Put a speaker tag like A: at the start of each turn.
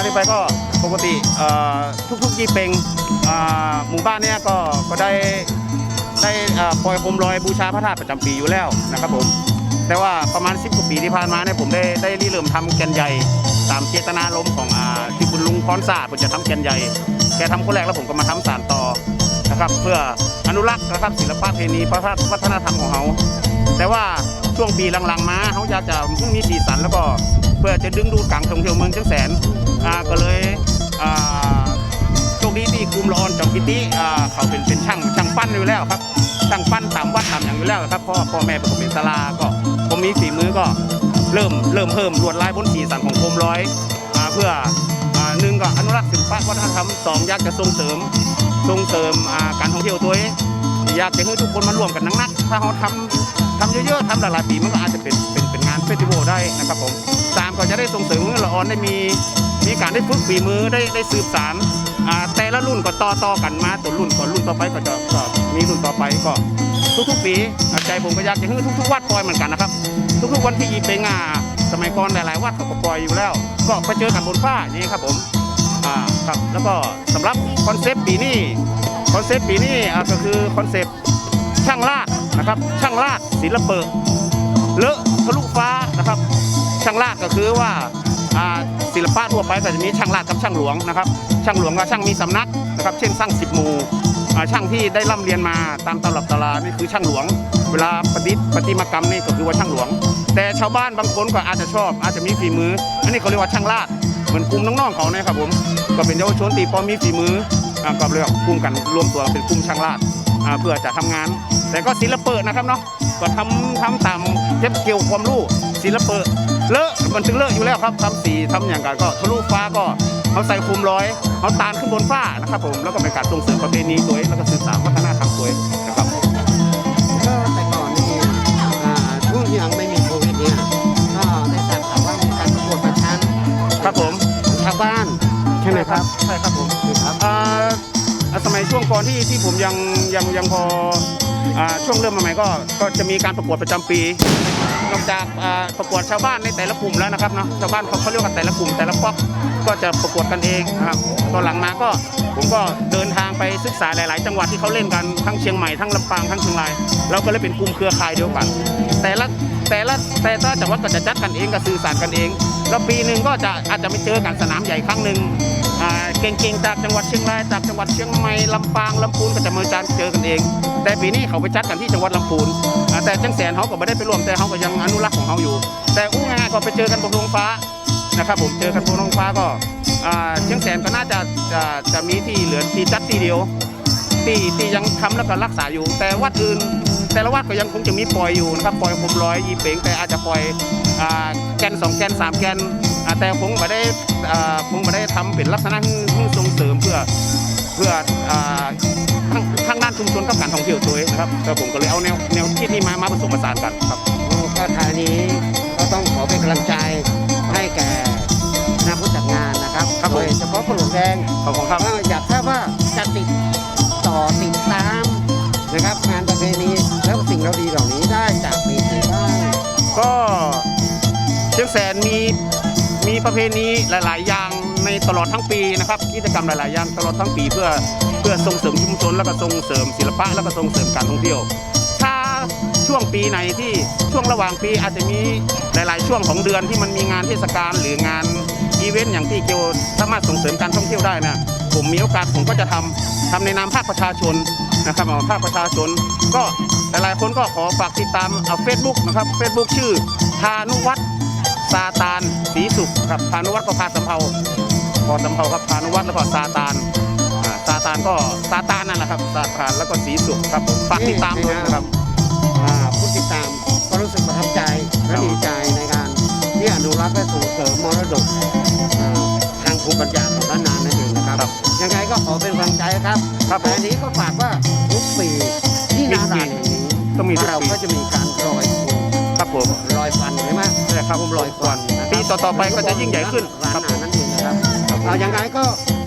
A: มาที่ไปก็ปกติทุกๆยี่เป็งหมู่บ้านเนี้ยก็ก็ได้ได้ปล่อยโคมลอยบูชาพระธาตุประจำปีอยู่แล้วนะครับผมแต่ว่าประมาณ 10กว่าปีที่ผ่านมาเนี่ยผมได้ได้ริเริ่มทำแกนใหญ่ตามเจตนารมณ์ของอที่คุณลุงพรศาสตร์ผมจะทำแกนใหญ่แกทำคนแรกแล้วผมก็มาทำสานต่อนะครับเพื่ออนุรักษ์นะครับศิลปะเพณีพระธาตุวัฒนธรรมของเขาแต่ว่า ช่วงปีหลังๆมาเขาอยากจะเพิ่งมีสีสันแล้วก็เพื่อจะดึงดูดการท่องเที่ยวเมืองเชียงแสนอ่าก็เลยอ่าโชคดีที่กลุ่มละออนจอมกิติอ่าเขาเป็นเป็นช่างช่างปั้นอยู่แล้วครับช่างปั้นตามวัดตามอย่างอยู่แล้วครับพ่อพ่อแม่เป็นคนเป็นสลาก็ผมมีฝีมือก็เริ่มเริ่มเพิ่มลวดลายบนสีสันของโคมร้อยอ่าเพื่ออ่าหนึ่งก็อนุรักษ์ศิลปะวัฒนธรรมสองอยากจะส่งเสริมส่งเสริมการท่องเที่ยวตัวเองอยากจะให้ทุกคนมาร่วมกันนักๆถ้าเขาทำ ทำเยอะๆทำหลายๆปีมันก็อาจจะเป็นเป็นเป็นงานเฟสติวัลได้นะครับผมสามก็จะได้ส่งเสริมละออนได้มีมีการได้ฝึกฝีมือได้ได้สืบสานแต่ละรุ่นก็ต่อต่อกันมาตัวรุ่นก่อนรุ่นต่อไปก็จะก็มีรุ่นต่อไปก็ทุกๆปีใจผมก็อยากจะให้ทุกๆวัดปล่อยเหมือนกันนะครับ ทุกๆวันที่ยีเปงาสมัยก่อนหลายๆวัดเขาก็ปล่อยอยู่แล้ว ก็ไปเจอกันบนฟ้านี้ครับผมอ่าครับแล้วก็สำหรับคอนเซปต์ปีนี้คอนเซปต์ปีนี้อ่ก็คือคอนเซปต์ นะครับ ช่างลาดศิลปะเลอะทะลุฟ้านะครับ ช่างลาดก็คือว่าศิลปะทั่วไปก็จะมีช่างลาดกับช่างหลวงนะครับ ช่างหลวงกับช่างมีสำนักนะครับ เช่นสร้างสิบหมู่ช่างที่ได้ร่ำเรียนมาตามตำรับตำรานี่คือช่างหลวง เวลาประดิษฐ์ประติมากรรมนี่ก็คือว่าช่างหลวง แต่ชาวบ้านบางคนก็อาจจะชอบ อาจจะมีฝีมือ อันนี้เขาเรียกว่าช่างลาดเหมือนกลุ่มน้องๆเขานะครับผมก็เป็นเยาวชนตีพอมีฝีมือก็เรียกกลุ่มกันรวมตัวเป็นกลุ่มช่างลาด เพื่อจะทำงาน แต่ก็ศิลปะนะครับเนาะก็ทำทำตามเก็บเกี่ยวความรู้ศิลปะเลอะมันถึงเลอะอยู่แล้วครับทำสีทำอย่างกันก็ทะลุฟ้าก็เขาใส่โคมร้อยเขาตานขึ้นบนฟ้านะครับผมแล้วก็เป็นการส่งเสริมประเพณีตัวเองแล้วก็สื่อสารวัฒนธรรมตัวเองนะครับ
B: ก็แต่ก่อนนี่อ่าช่วงที่ยังไม่มีโควิดเนี่ยก็ได้ทราบข่าวว่ามีการประกวดประชัน
A: ครับผม
B: ชาวบ้านใช่ไหมครับ
A: ใช่ครับผม
B: ครับ
A: อ่าอ่า สมัยช่วงก่อนที่ที่ผมยังยังยังพออช่วงเริ่มใหม่ก็ก็จะมีการประกวดประจำปี นอกจากประกวดชาวบ้านในแต่ละกลุ่มแล้วนะครับเนาะชาวบ้านเขาเขาเรียกว่าแต่ละกลุ่มแต่ละป๊อกก็จะประกวดกันเองนะครับตอนหลังมาก็ผมก็เดินทางไปศึกษาหลาย ๆ จังหวัดที่เขาเล่นกันทั้งเชียงใหม่ทั้งลำปางทั้งเชียงรายเราก็เลยเป็นกลุ่มเครือข่ายเดียวกัน แต่ละแต่ละแต่ละจังหวัดก็จะจัดกันเองก็สื่อสารกันเอง แล้วปีหนึ่งก็จะอาจจะไม่เจอกันสนามใหญ่ครั้งหนึ่ง เก่งๆจากจังหวัดเชียงรายจากจังหวัดเชียงใหม่ลำปางลำพูนก็จะมาจัดเจอกันเอง แต่ปีนี้เขาไปจัดกันที่จังหวัดลำพูนแต่จังแสนเขาก็ไม่ได้ไปร่วมแต่เขาก็ยังอนุรักษ์ของเขาอยู่ แต่อู้งายๆก็ไปเจอกันบนท้องฟ้านะครับผมเจอกันบนท้องฟ้าก็เชียงแสนก็น่าจะจะจะมีที่เหลือที่จัดที่เดียวที่ที่ยังทำแล้วก็รักษาอยู่ แต่วัดอื่นแต่ละวัดก็ยังคงจะมีปล่อยอยู่นะครับปล่อยผมร้อยยีเป๋งแต่อาจจะปล่อยแกนสองแกนสามแกน แต่ผมไม่ได้อ่าผมไม่ได้ทำเป็นลักษณะที่ที่ส่งเสริมเพื่อเพื่ออ่าทางทางด้านชุมชนกับการท่องเที่ยวตัวเองนะครับแต่ผมก็เลยเอาแนวแนวคิดนี้มามาผสมผสานกันครับ
B: โอ้ก็ทางนี้ก็ต้องขอเป็นกำลังใจให้แก่คณะผู้จัดงานนะครับ
A: ครับผม
B: โดยเฉพาะคนหลวงแดง
A: ขอบคุณครับ
B: ก็อยากทราบว่าจะติดต่อติดตามนะครับงานประเพณีแล้วสิ่งเราดีเหล่านี้ได้จากปีไหนบ้าง
A: ก็เชียงแสนมี มีประเพณีหลาย ๆ อย่างในตลอดทั้งปีนะครับกิจกรรมหลาย ๆ อย่างตลอดทั้งปีเพื่อเพื่อส่งเสริมชุมชนแล้วก็ส่งเสริมศิลปะแล้วก็ส่งเสริมการท่องเที่ยว ถ้าช่วงปีไหนที่ช่วงระหว่างปีอาจจะมีหลาย ๆ ช่วงของเดือนที่มันมีงานเทศกาลหรืองานอีเวนต์อย่างที่เกี่ยวสามารถส่งเสริมการท่องเที่ยวได้นะผมมีโอกาสผมก็จะทำทำในนามภาคประชาชนนะครับเอาภาคประชาชน ก็หลายๆคนก็ขอฝากติดตามเอาเฟซบุ๊กนะครับเฟซบุ๊กชื่อพานุวัฒน์ ซาตานศรีสุขครับพานุวัฒน์ก็พาสำเภาพอสำเภาครับพานุวัฒน์แล้วก็ซาตานอ่าซาตานก็ซาตานนั่นแหละครับซาตานแล้วก็ศรีสุขครับผมฝากติดตามด้วยนะครับ
B: อ่าผู้ติดตามก็รู้สึกประทับใจและดีใจในการที่อนุรักษ์และส่งเสริมมรดกอ่าทางภูมิปัญญาของล้านนานั่นเองนะครับ
A: ครับ
B: ยังไงก็ขอเป็นกำลังใจครับ
A: ครับผ
B: แต่
A: ม
B: อันนี้ก็ฝากว่าทุกปีที่นาด่านแห่งนี้
A: ต้องมีทุก
B: เรา
A: ปี
B: ก็จะมีการลอยโคม
A: ครับผม
B: ลอยฟันใช่ไหม
A: ใช่ ครับผมลอยควันปีต่อๆไปก็จะยิ่งใหญ่ขึ้น
B: ร้าน
A: ครับ
B: อาหารนั่นเองนะครับเอายังไงก็ขอสวัสดีแล้วก็